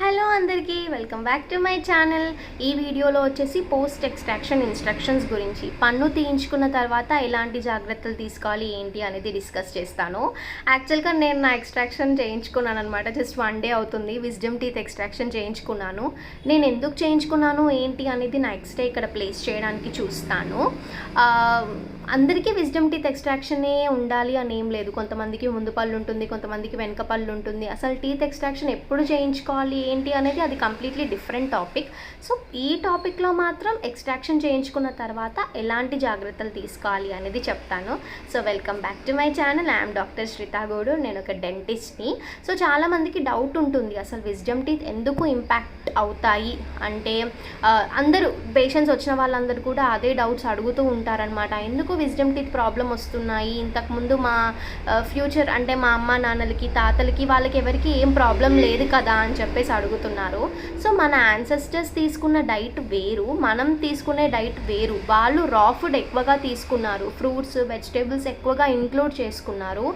Hello అందరికీ welcome back to my channel. ఈ వీడియోలో వచ్చేసి పోస్ట్ ఎక్స్ట్రాక్షన్ ఇన్స్ట్రక్షన్స్ గురించి. పన్ను తీయించుకున్న తర్వాత ఎలాంటి జాగ్రత్తలు తీసుకోవాలి ఏంటి అనేది డిస్కస్ చేస్తాను. యాక్చువల్గా నేను నా ఎక్స్ట్రాక్షన్ చేయించుకున్నాను అనమాట జస్ట్ వన్ డే అవుతుంది. విజ్డమ్ టీత్ ఎక్స్ట్రాక్షన్ చేయించుకున్నాను. నేను ఎందుకు చేయించుకున్నాను ఏంటి అనేది నెక్స్ట్ డే ఇక్కడ ప్లేస్ చేయడానికి చూస్తాను. అందరికీ విజ్డమ్ టీత్ ఎక్స్ట్రాక్షనే ఉండాలి అని ఏం లేదు. కొంతమందికి ముందు పళ్ళు ఉంటుంది కొంతమందికి వెనక పళ్ళు ఉంటుంది. అసలు టీత్ ఎక్స్ట్రాక్షన్ ఎప్పుడు చేయించుకోవాలి ఏంటి అనేది అది కంప్లీట్లీ డిఫరెంట్ టాపిక్ సో ఈ టాపిక్లో మాత్రం ఎక్స్ట్రాక్షన్ చేయించుకున్న తర్వాత ఎలాంటి జాగ్రత్తలు తీసుకోవాలి అనేది చెప్తాను. So welcome back to my channel I'm doctor శ్రీతాగోడు నేను ఒక డెంటిస్ట్ని సో చాలామందికి డౌట్ ఉంటుంది. అసలు విజ్డమ్ టీత్ ఎందుకు ఇంపాక్ట్ అవుతాయి? అంటే అందరూ పేషెంట్స్ వచ్చిన వాళ్ళందరూ కూడా అదే డౌట్స్ అడుగుతూ ఉంటారనమాట ఎందుకు విజ్డమ్ టీత్ ప్రాబ్లం వస్తున్నాయి. ఇంతకుముందు మా ఫ్యూచర్ అంటే మా అమ్మ నాన్నలకి తాతలకి వాళ్ళకి ఎవరికి ఏం ప్రాబ్లం లేదు కదా అని చెప్పేసి అడుగుతున్నారు. సో మన యాన్సెస్టర్స్ తీసుకున్న డైట్ వేరు మనం తీసుకునే డైట్ వేరు. వాళ్ళు రా ఫుడ్ ఎక్కువగా తీసుకున్నారు. ఫ్రూట్స్ వెజిటేబుల్స్ ఎక్కువగా ఇంక్లూడ్ చేసుకున్నారు.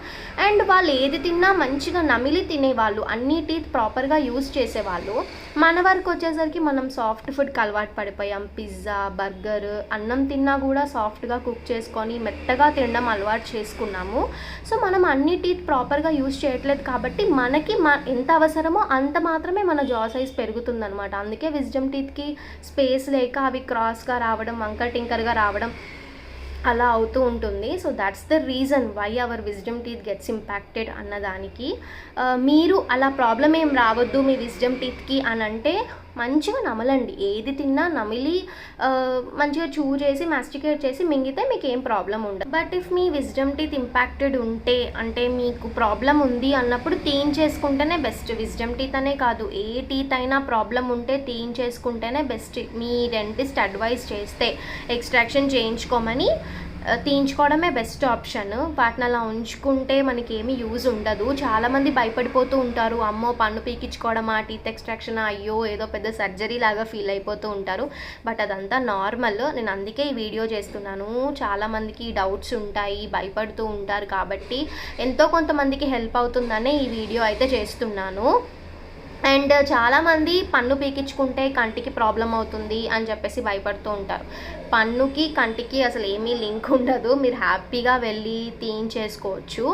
అండ్ వాళ్ళు ఏది తిన్నా మంచిగా నమిలి తినేవాళ్ళు అన్ని టీత్ ప్రాపర్గా యూజ్ చేసేవాళ్ళు. మన వరకు వచ్చేసరికి మనం సాఫ్ట్ ఫుడ్కి అలవాటు పడిపోయాం. పిజ్జా బర్గర్ అన్నం తిన్నా కూడా సాఫ్ట్గా కుక్ చేసుకొని మెత్తగా తినడం అలవాటు చేసుకున్నాము. సో మనం అన్ని టీత్ ప్రాపర్గా యూజ్ చేయట్లేదు కాబట్టి మనకి మ ఎంత అవసరమో అంత మాత్రమే మన జా సైజ్ పెరుగుతుందనమాట అందుకే విజ్డమ్ టీత్కి స్పేస్ లేక అవి క్రాస్గా రావడం వంకర్ టింకర్గా రావడం అలా అవుతూ ఉంటుంది. So that's the reason why our wisdom teeth gets impacted అన్నదానికి. మీరు అలా ప్రాబ్లం ఏం రావద్దు మీ విజ్డమ్ టీత్కి అని అంటే మంచిగా నమలండి. ఏది తిన్నా నమిలి మంచిగా చూ చేసి మాస్టికేట్ చేసి మింగితే మీకు ఏం ప్రాబ్లం ఉండదు. బట్ ఇఫ్ మీ విజ్డమ్ టీత్ ఇంపాక్టెడ్ ఉంటే అంటే మీకు ప్రాబ్లం ఉంది అన్నప్పుడు తీయించేసుకుంటేనే బెస్ట్ విజ్డమ్ టీత్ అనే కాదు ఏ టీత్ అయినా ప్రాబ్లం ఉంటే తీయించేసుకుంటేనే బెస్ట్ మీ డెంటిస్ట్ అడ్వైస్ చేస్తే ఎక్స్ట్రాక్షన్ చేయించుకోమని తీయించుకోవడమే బెస్ట్ ఆప్షన్ వాటిని అలా ఉంచుకుంటే మనకి ఏమీ యూజ్ ఉండదు. చాలామంది భయపడిపోతూ ఉంటారు. అమ్మో పన్ను పీకించుకోవడం ఆ టీత్ ఎక్స్ట్రాక్షన్ అయ్యో ఏదో పెద్ద సర్జరీ లాగా ఫీల్ అయిపోతూ ఉంటారు. బట్ అదంతా నార్మల్ నేను అందుకే ఈ వీడియో చేస్తున్నాను. చాలామందికి డౌట్స్ ఉంటాయి భయపడుతూ ఉంటారు. కాబట్టి ఎంతో కొంతమందికి హెల్ప్ అవుతుందనే ఈ వీడియో అయితే చేస్తున్నాను. అండ్ చాలామంది పన్ను పీకించుకుంటే కంటికి ప్రాబ్లం అవుతుంది అని చెప్పేసి భయపడుతూ ఉంటారు. పన్నుకి కంటికి అసలు ఏమీ లింక్ ఉండదు. మీరు హ్యాపీగా వెళ్ళి తీయించేసుకోవచ్చు.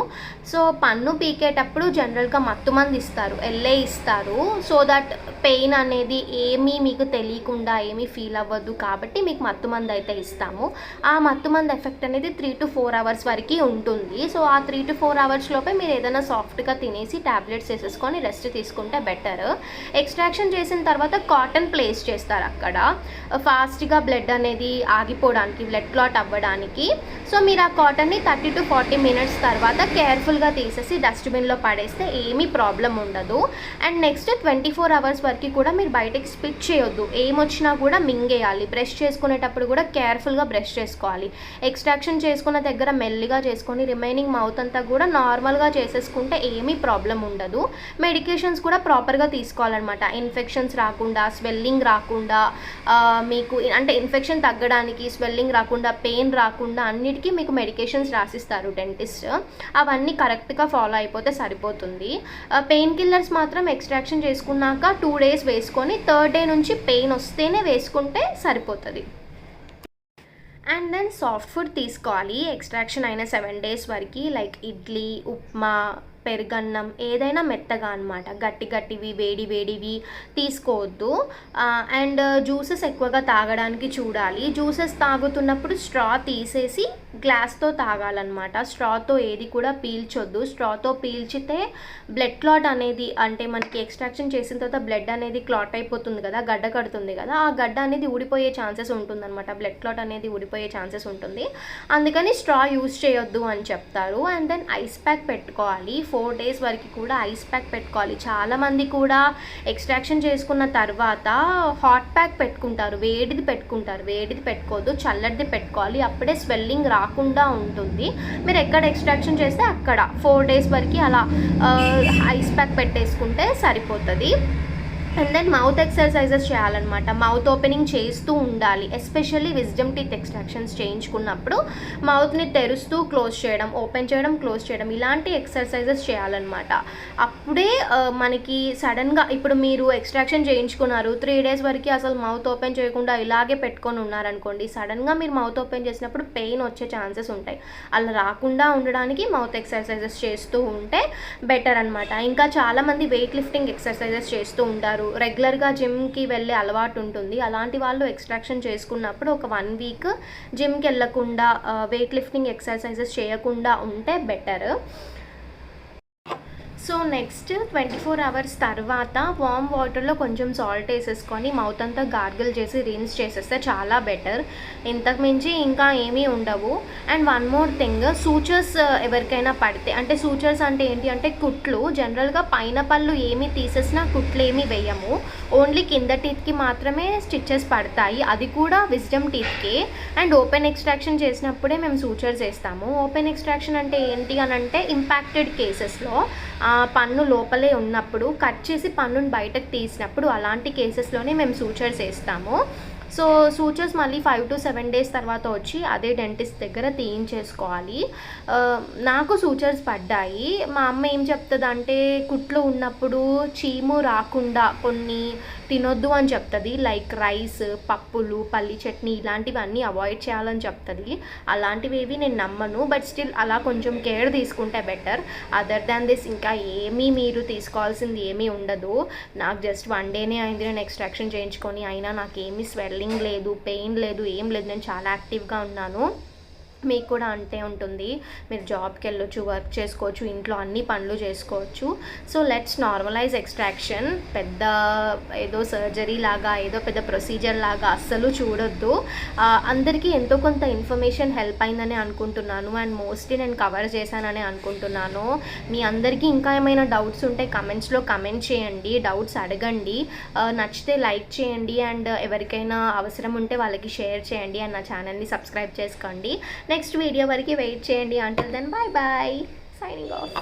సో పన్ను పీకేటప్పుడు జనరల్గా మత్తు మంది ఇస్తారు. ఎల్లే ఇస్తారు. సో దట్ పెయిన్ అనేది ఏమీ మీకు తెలియకుండా ఏమీ ఫీల్ అవ్వద్దు కాబట్టి మీకు మత్తు మంది అయితే ఇస్తాము. ఆ మత్తు మంది ఎఫెక్ట్ అనేది త్రీ టు ఫోర్ అవర్స్ వరకు ఉంటుంది. సో ఆ త్రీ టు ఫోర్ అవర్స్ లోపే మీరు ఏదైనా సాఫ్ట్గా తినేసి ట్యాబ్లెట్స్ వేసేసుకొని రెస్ట్ తీసుకుంటే బెటర్. ఎక్స్ట్రాక్షన్ చేసిన తర్వాత కాటన్ ప్లేస్ చేస్తారు అక్కడ. ఫాస్ట్గా బ్లడ్ అనేది ఆగిపోవడానికి బ్లడ్ క్లాట్ అవ్వడానికి. సో మీరు ఆ కాటన్ని థర్టీ టు ఫార్టీ మినిట్స్ తర్వాత కేర్ఫుల్గా తీసేసి డస్ట్బిన్లో పడేస్తే ఏమీ ప్రాబ్లం ఉండదు. And next twenty four hours వరకు కూడా మీరు బయటకి స్పిట్ చేయొద్దు. ఏమొచ్చినా కూడా మింగేయాలి. బ్రష్ చేసుకునేటప్పుడు కూడా కేర్ఫుల్గా బ్రష్ చేసుకోవాలి. ఎక్స్ట్రాక్షన్ చేసుకున్న దగ్గర మెల్లిగా చేసుకొని రిమైనింగ్ మౌత్ అంతా కూడా నార్మల్గా చేసేసుకుంటే ఏమీ ప్రాబ్లం ఉండదు. మెడికేషన్స్ కూడా ప్రాపర్గా తీసుకోవాలన్నమాట. ఇన్ఫెక్షన్స్ రాకుండా స్వెల్లింగ్ రాకుండా మీకు అంటే ఇన్ఫెక్షన్ తగ్గడానికి స్వెల్లింగ్ రాకుండా పెయిన్ రాకుండా అన్నిటికీ మీకు మెడికేషన్స్ రాసిస్తారు డెంటిస్ట్ అవన్నీ కరెక్ట్గా ఫాలో అయిపోతే సరిపోతుంది. పెయిన్ కిల్లర్స్ మాత్రం ఎక్స్ట్రాక్షన్ చేసుకున్నాక టూ డేస్ వేసుకొని థర్డ్ డే నుంచి పెయిన్ వస్తేనే వేసుకుంటే సరిపోతుంది. అండ్ దెన్ సాఫ్ట్ ఫుడ్ తీసుకోవాలి. ఎక్స్ట్రాక్షన్ అయిన సెవెన్ డేస్ వరకు లైక్ ఇడ్లీ ఉప్మా పెరుగన్నం ఏదైనా మెత్తగా అనమాట గట్టి గట్టివి వేడి వేడివి తీసుకోవద్దు. అండ్ జ్యూసెస్ ఎక్కువగా తాగడానికి చూడాలి. జ్యూసెస్ తాగుతున్నప్పుడు స్ట్రా తీసేసి గ్లాస్తో తాగాలన్నమాట. స్ట్రాతో ఏది కూడా పీల్చొద్దు. స్ట్రాతో పీల్చితే బ్లడ్ క్లాట్ అనేది అంటే మనకి ఎక్స్ట్రాక్షన్ చేసిన తర్వాత బ్లడ్ అనేది క్లాట్ అయిపోతుంది కదా గడ్డ కడుతుంది కదా ఆ గడ్డ అనేది ఊడిపోయే ఛాన్సెస్ ఉంటుందన్నమాట. బ్లడ్ క్లాట్ అనేది ఊడిపోయే ఛాన్సెస్ ఉంటుంది. అందుకని స్ట్రా యూస్ చేయొద్దు అని చెప్తారు. అండ్ దెన్ ఐస్ ప్యాక్ పెట్టుకోవాలి. ఫోర్ ఫోర్ డేస్ వరకు కూడా ఐస్ ప్యాక్ పెట్టుకోవాలి. చాలామంది కూడా ఎక్స్ట్రాక్షన్ చేసుకున్న తర్వాత హాట్ ప్యాక్ పెట్టుకుంటారు. వేడిది పెట్టుకుంటారు. వేడిది పెట్టుకోవద్దు. చల్లటిది పెట్టుకోవాలి. అప్పుడే స్వెల్లింగ్ రాకుండా ఉంటుంది. మీరు ఎక్కడ ఎక్స్ట్రాక్షన్ చేస్తే అక్కడ. ఫోర్ డేస్ వరకు అలా ఐస్ ప్యాక్ పెట్టేసుకుంటే సరిపోతుంది. అండ్ దెన్ మౌత్ ఎక్సర్సైజెస్ చేయాలన్నమాట. మౌత్ ఓపెనింగ్ చేస్తూ ఉండాలి. ఎస్పెషల్లీ విజ్డమ్ టీత్ ఎక్స్ట్రాక్షన్స్ చేయించుకున్నప్పుడు మౌత్ని తెరుస్తూ క్లోజ్ చేయడం ఓపెన్ చేయడం క్లోజ్ చేయడం ఇలాంటి ఎక్సర్సైజెస్ చేయాలన్నమాట. అప్పుడే మనకి సడన్గా ఇప్పుడు మీరు ఎక్స్ట్రాక్షన్ చేయించుకున్నారు. త్రీ డేస్ వరకు అసలు మౌత్ ఓపెన్ చేయకుండా ఇలాగే పెట్టుకొని ఉన్నారనుకోండి సడన్గా మీరు మౌత్ ఓపెన్ చేసినప్పుడు పెయిన్ వచ్చే ఛాన్సెస్ ఉంటాయి. అలా రాకుండా ఉండడానికి మౌత్ ఎక్సర్సైజెస్ చేస్తూ ఉంటే బెటర్ అనమాట ఇంకా చాలామంది వెయిట్ లిఫ్టింగ్ ఎక్సర్సైజెస్ చేస్తూ ఉంటారు. రెగ్యులర్గా జిమ్కి వెళ్ళే అలవాటు ఉంటుంది. అలాంటి వాళ్ళు ఎక్స్ట్రాక్షన్ చేసుకున్నప్పుడు ఒక వన్ వీక్ జిమ్కి వెళ్ళకుండా వెయిట్ లిఫ్టింగ్ ఎక్సర్సైజెస్ చేయకుండా ఉంటే better. So next twenty four hours తర్వాత వామ్ వాటర్లో కొంచెం సాల్ట్ వేసేసుకొని మౌత్ అంతా గార్గిల్ చేసి రిన్స్ చేసేస్తే చాలా బెటర్ ఇంతకు మించి ఇంకా ఏమీ ఉండవు. And one more thing sutures ఎవరికైనా పడితే అంటే సూచర్స్ అంటే ఏంటి అంటే కుట్లు. జనరల్గా పైన పళ్ళు ఏమీ తీసేసినా కుట్లు ఏమీ వేయము. ఓన్లీ కింద టీత్కి మాత్రమే స్టిచ్చెస్ పడతాయి. అది కూడా విజ్డమ్ టీత్కి అండ్ ఓపెన్ ఎక్స్ట్రాక్షన్ చేసినప్పుడే మేము సూచర్స్ వేస్తాము. ఓపెన్ ఎక్స్ట్రాక్షన్ అంటే ఏంటి అని అంటే ఇంపాక్టెడ్ కేసెస్లో పన్ను లోపలే ఉన్నప్పుడు కట్ చేసి పన్నుని బయటకు తీసినప్పుడు అలాంటి కేసెస్లోనే మేము సూచర్స్ వేస్తాము. సో సూచర్స్ మళ్ళీ ఫైవ్ టు సెవెన్ డేస్ తర్వాత వచ్చి అదే డెంటిస్ట్ దగ్గర తీయించేసుకోవాలి. నాకు సూచర్స్ పడ్డాయి. మా అమ్మ ఏం చెప్తుంది అంటే కుట్లు ఉన్నప్పుడు చీము రాకుండా కొన్ని తినొద్దు అని చెప్తుంది. లైక్ రైస్ పప్పులు పల్లి చట్నీ ఇలాంటివన్నీ అవాయిడ్ చేయాలని చెప్తుంది. అలాంటివి ఏవి నేను నమ్మను. బట్ స్టిల్ అలా కొంచెం కేర్ తీసుకుంటే బెటర్ అదర్ దాన్ దిస్ ఇంకా ఏమీ మీరు తీసుకోవాల్సింది ఏమీ ఉండదు. నాకు జస్ట్ వన్ డేనే అయింది. నేను ఎక్స్ట్రాక్షన్ చేయించుకొని అయినా నాకు ఏమీ స్వెల్లింగ్ లేదు పెయిన్ లేదు ఏం లేదు. నేను చాలా యాక్టివ్గా ఉన్నాను. మీకు కూడా అంతే ఉంటుంది. మీరు జాబ్కి వెళ్ళొచ్చు వర్క్ చేసుకోవచ్చు ఇంట్లో అన్ని పనులు చేసుకోవచ్చు. So let's normalize extraction. పెద్ద ఏదో సర్జరీ లాగా ఏదో పెద్ద ప్రొసీజర్ లాగా అస్సలు చూడొద్దు. అందరికీ ఎంతో కొంత ఇన్ఫర్మేషన్ హెల్ప్ అయిందని అనుకుంటున్నాను. అండ్ మోస్ట్లీ నేను కవర్ చేశానని అనుకుంటున్నాను. మీ అందరికీ ఇంకా ఏమైనా డౌట్స్ ఉంటే కమెంట్స్లో కమెంట్ చేయండి. డౌట్స్ అడగండి. నచ్చితే లైక్ చేయండి. అండ్ ఎవరికైనా అవసరం ఉంటే వాళ్ళకి షేర్ చేయండి. అండ్ నా ఛానల్ని సబ్స్క్రైబ్ చేసుకోండి. నెక్స్ట్ వీడియో వరకు వెయిట్ చేయండి. Until then bye bye signing off